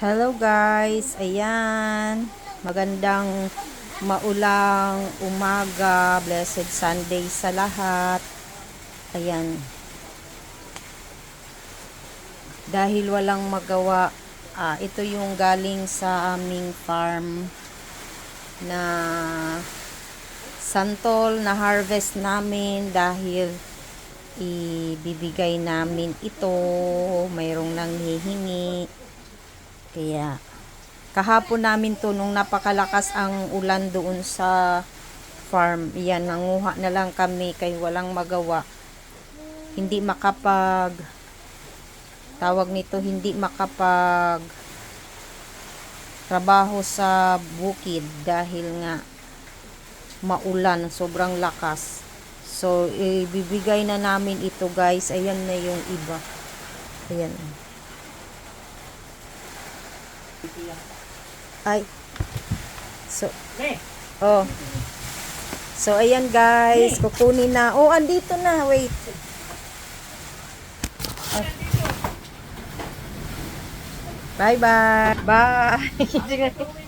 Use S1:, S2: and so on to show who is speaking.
S1: Hello guys, ayan. Magandang maulang umaga, blessed Sunday sa lahat. Ayan. Dahil walang magawa, ah, ito yung galing sa aming farm na santol na harvest namin dahil ibibigay namin ito. Mayroong. Kaya, kahapon namin to nung napakalakas ang ulan doon sa farm. Yan, nanguha na lang kami kay walang magawa. Hindi makapag, tawag nito, hindi makapag trabaho sa bukid dahil nga maulan, sobrang lakas. So, ibibigay na namin ito guys. Ayan na yung iba. Ayan. Ay. So, oh. So, ayan guys. Kukunin na. Oh, andito na. Wait. Ah. Bye-bye. Bye.